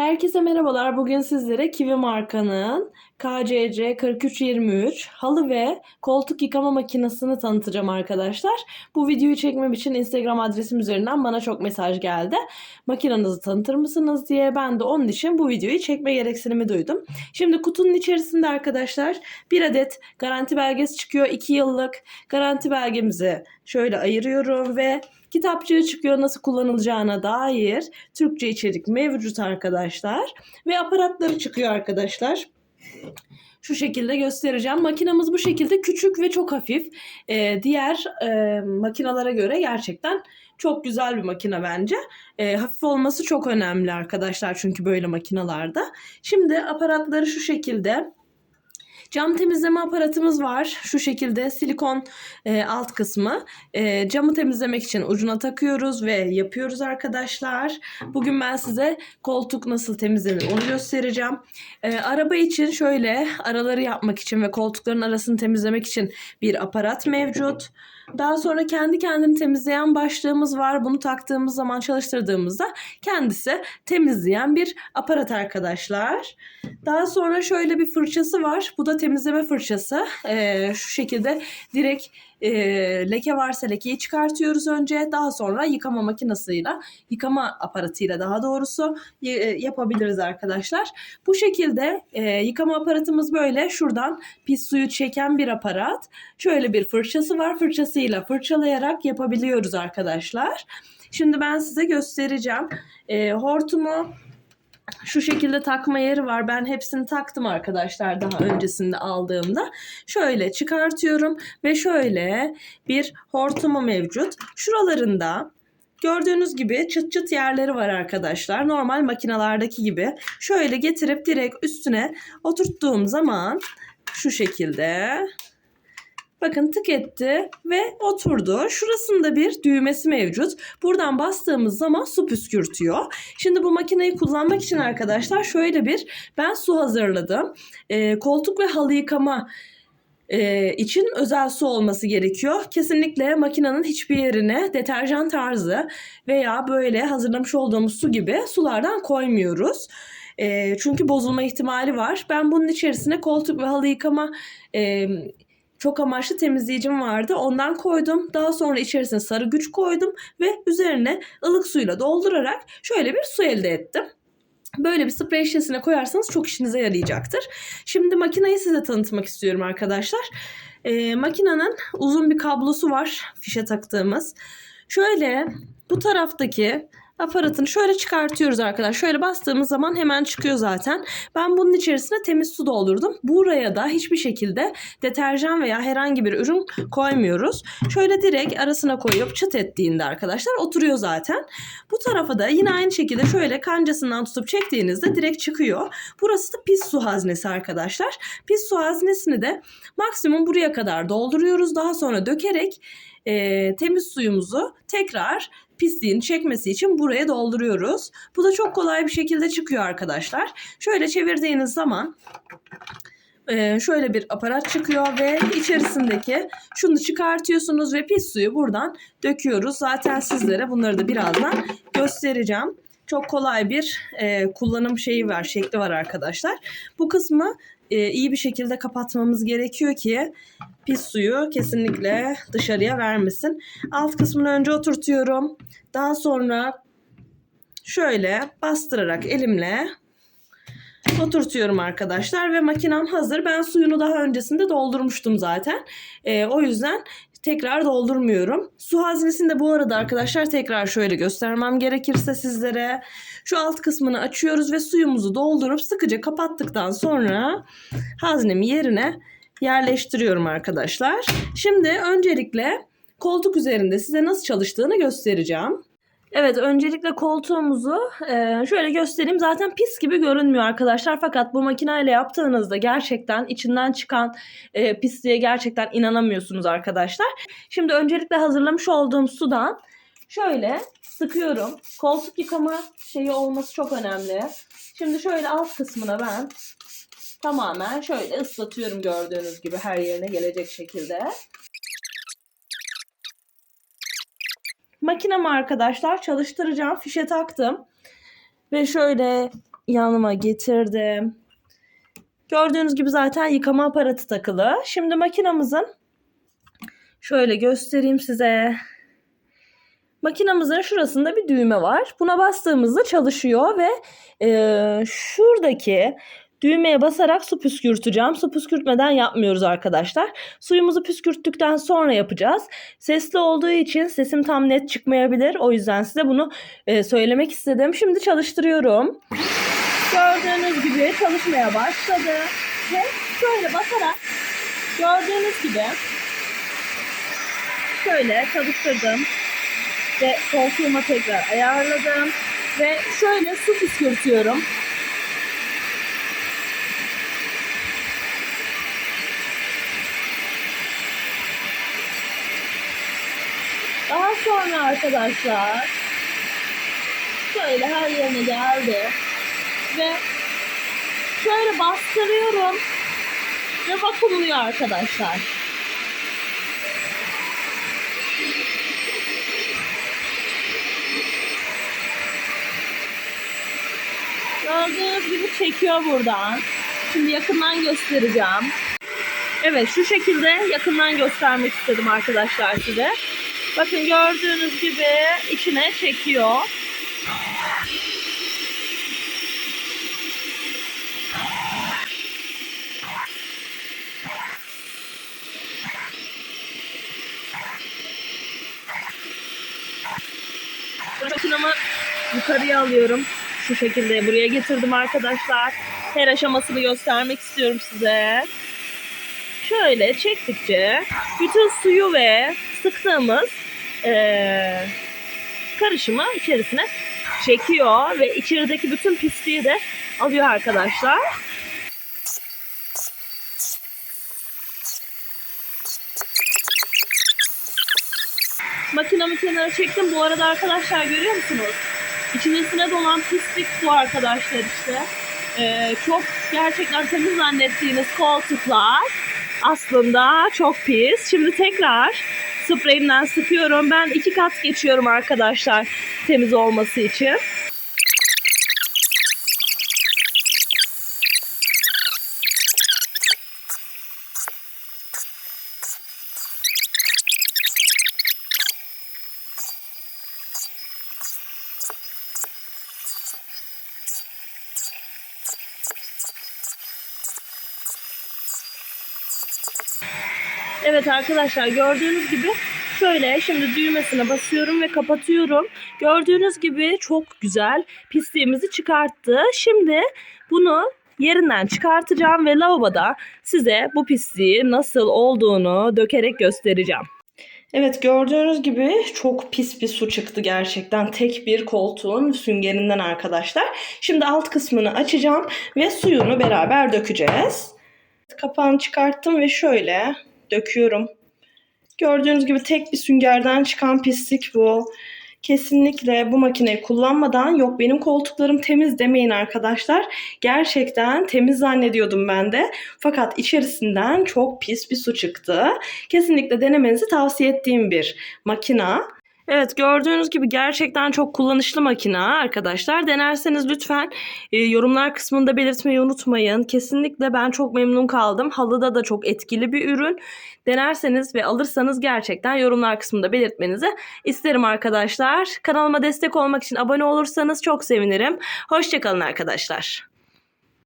Herkese merhabalar. Bugün sizlere Kiwi markanın KCC 4323 halı ve koltuk yıkama makinesini tanıtacağım arkadaşlar. Bu videoyu çekmem için Instagram adresim üzerinden bana çok mesaj geldi. Makinenizi tanıtır mısınız diye ben de onun için bu videoyu çekme gereksinimi duydum. Şimdi kutunun içerisinde arkadaşlar bir adet garanti belgesi çıkıyor. 2 yıllık garanti belgemizi şöyle ayırıyorum ve kitapçığı çıkıyor nasıl kullanılacağına dair Türkçe içerik mevcut arkadaşlar. Ve aparatları çıkıyor arkadaşlar. Şu şekilde göstereceğim. Makinamız bu şekilde küçük ve çok hafif. Ee, diğer e, makinalara göre gerçekten çok güzel bir makine bence. Ee, hafif olması çok önemli arkadaşlar çünkü böyle makinalarda. Şimdi aparatları şu şekilde. Cam temizleme aparatımız var. Şu şekilde silikon e, alt kısmı. E, camı temizlemek için ucuna takıyoruz ve yapıyoruz arkadaşlar. Bugün ben size koltuk nasıl temizlenir onu göstereceğim. E, araba için şöyle araları yapmak için ve koltukların arasını temizlemek için bir aparat mevcut. Daha sonra kendi kendini temizleyen başlığımız var. Bunu taktığımız zaman çalıştırdığımızda kendisi temizleyen bir aparat arkadaşlar. Daha sonra şöyle bir fırçası var. Bu da temizleme fırçası. Ee, şu şekilde direkt e, leke varsa lekeyi çıkartıyoruz önce. Daha sonra yıkama makinesiyle, yıkama aparatıyla daha doğrusu e, yapabiliriz arkadaşlar. Bu şekilde e, yıkama aparatımız böyle. Şuradan pis suyu çeken bir aparat. Şöyle bir fırçası var. Fırçasıyla fırçalayarak yapabiliyoruz arkadaşlar. Şimdi ben size göstereceğim. E, hortumu şu şekilde takma yeri var. Ben hepsini taktım arkadaşlar daha öncesinde aldığımda. Şöyle çıkartıyorum ve şöyle bir hortumu mevcut. Şuralarında Gördüğünüz gibi çıt çıt yerleri var arkadaşlar. Normal makinalardaki gibi. Şöyle getirip direkt üstüne oturttuğum zaman şu şekilde Bakın tık etti ve oturdu. Şurasında bir düğmesi mevcut. Buradan bastığımız zaman su püskürtüyor. Şimdi bu makineyi kullanmak için arkadaşlar şöyle bir ben su hazırladım. Ee, koltuk ve halı yıkama e, için özel su olması gerekiyor. Kesinlikle makinenin hiçbir yerine deterjan tarzı veya böyle hazırlamış olduğumuz su gibi sulardan koymuyoruz. E, çünkü bozulma ihtimali var. Ben bunun içerisine koltuk ve halı yıkama e, çok amaçlı temizleyicim vardı. Ondan koydum. Daha sonra içerisine sarı güç koydum ve üzerine ılık suyla doldurarak şöyle bir su elde ettim. Böyle bir sprey şişesine koyarsanız çok işinize yarayacaktır. Şimdi makineyi size tanıtmak istiyorum arkadaşlar. Ee, makinenin uzun bir kablosu var fişe taktığımız. Şöyle bu taraftaki aparatını şöyle çıkartıyoruz arkadaşlar. Şöyle bastığımız zaman hemen çıkıyor zaten. Ben bunun içerisine temiz su doldurdum. Buraya da hiçbir şekilde deterjan veya herhangi bir ürün koymuyoruz. Şöyle direkt arasına koyup çıt ettiğinde arkadaşlar oturuyor zaten. Bu tarafa da yine aynı şekilde şöyle kancasından tutup çektiğinizde direkt çıkıyor. Burası da pis su haznesi arkadaşlar. Pis su haznesini de maksimum buraya kadar dolduruyoruz. Daha sonra dökerek e, temiz suyumuzu tekrar pisliğini çekmesi için buraya dolduruyoruz. Bu da çok kolay bir şekilde çıkıyor arkadaşlar. Şöyle çevirdiğiniz zaman e, şöyle bir aparat çıkıyor ve içerisindeki şunu çıkartıyorsunuz ve pis suyu buradan döküyoruz. Zaten sizlere bunları da birazdan göstereceğim. Çok kolay bir e, kullanım şeyi var, şekli var arkadaşlar. Bu kısmı e, iyi bir şekilde kapatmamız gerekiyor ki pis suyu kesinlikle dışarıya vermesin. Alt kısmını önce oturtuyorum. Daha sonra şöyle bastırarak elimle oturtuyorum arkadaşlar ve makinem hazır. Ben suyunu daha öncesinde doldurmuştum zaten. E, o yüzden tekrar doldurmuyorum. Su haznesini de bu arada arkadaşlar tekrar şöyle göstermem gerekirse sizlere. Şu alt kısmını açıyoruz ve suyumuzu doldurup sıkıca kapattıktan sonra haznemi yerine yerleştiriyorum arkadaşlar. Şimdi öncelikle koltuk üzerinde size nasıl çalıştığını göstereceğim. Evet öncelikle koltuğumuzu e, şöyle göstereyim. Zaten pis gibi görünmüyor arkadaşlar. Fakat bu makineyle yaptığınızda gerçekten içinden çıkan e, pisliğe gerçekten inanamıyorsunuz arkadaşlar. Şimdi öncelikle hazırlamış olduğum sudan şöyle sıkıyorum. Koltuk yıkama şeyi olması çok önemli. Şimdi şöyle alt kısmına ben tamamen şöyle ıslatıyorum gördüğünüz gibi her yerine gelecek şekilde. Makinemi arkadaşlar çalıştıracağım. Fişe taktım. Ve şöyle yanıma getirdim. Gördüğünüz gibi zaten yıkama aparatı takılı. Şimdi makinamızın şöyle göstereyim size. Makinamızın şurasında bir düğme var. Buna bastığımızda çalışıyor ve e, şuradaki düğmeye basarak su püskürteceğim. Su püskürtmeden yapmıyoruz arkadaşlar. Suyumuzu püskürttükten sonra yapacağız. Sesli olduğu için sesim tam net çıkmayabilir. O yüzden size bunu e, söylemek istedim. Şimdi çalıştırıyorum. Gördüğünüz gibi çalışmaya başladı. Ve şöyle basarak gördüğünüz gibi şöyle çalıştırdım ve koltuğuma tekrar ayarladım ve şöyle su püskürtüyorum. Daha sonra arkadaşlar şöyle her yerine geldi ve şöyle bastırıyorum ve vakumluyor arkadaşlar. Gördüğünüz gibi çekiyor buradan. Şimdi yakından göstereceğim. Evet şu şekilde yakından göstermek istedim arkadaşlar size. Bakın gördüğünüz gibi içine çekiyor. Makinamı yukarıya alıyorum. Şu şekilde buraya getirdim arkadaşlar. Her aşamasını göstermek istiyorum size. Şöyle çektikçe bütün suyu ve sıktığımız eee, karışımı içerisine çekiyor ve içerideki bütün pisliği de alıyor arkadaşlar. Makinamı kenara çektim. Bu arada arkadaşlar görüyor musunuz? İçerisine dolan pislik bu arkadaşlar işte. Ee, çok gerçekten temiz zannettiğiniz koltuklar aslında çok pis. Şimdi tekrar spreyimden sıkıyorum. Ben iki kat geçiyorum arkadaşlar temiz olması için. Evet arkadaşlar gördüğünüz gibi şöyle şimdi düğmesine basıyorum ve kapatıyorum. Gördüğünüz gibi çok güzel pisliğimizi çıkarttı. Şimdi bunu yerinden çıkartacağım ve lavaboda size bu pisliği nasıl olduğunu dökerek göstereceğim. Evet gördüğünüz gibi çok pis bir su çıktı gerçekten tek bir koltuğun süngerinden arkadaşlar. Şimdi alt kısmını açacağım ve suyunu beraber dökeceğiz. Kapağını çıkarttım ve şöyle döküyorum. Gördüğünüz gibi tek bir süngerden çıkan pislik bu. Kesinlikle bu makineyi kullanmadan yok benim koltuklarım temiz demeyin arkadaşlar. Gerçekten temiz zannediyordum ben de. Fakat içerisinden çok pis bir su çıktı. Kesinlikle denemenizi tavsiye ettiğim bir makina. Evet gördüğünüz gibi gerçekten çok kullanışlı makina arkadaşlar. Denerseniz lütfen e, yorumlar kısmında belirtmeyi unutmayın. Kesinlikle ben çok memnun kaldım. Halıda da çok etkili bir ürün. Denerseniz ve alırsanız gerçekten yorumlar kısmında belirtmenizi isterim arkadaşlar. Kanalıma destek olmak için abone olursanız çok sevinirim. Hoşçakalın arkadaşlar.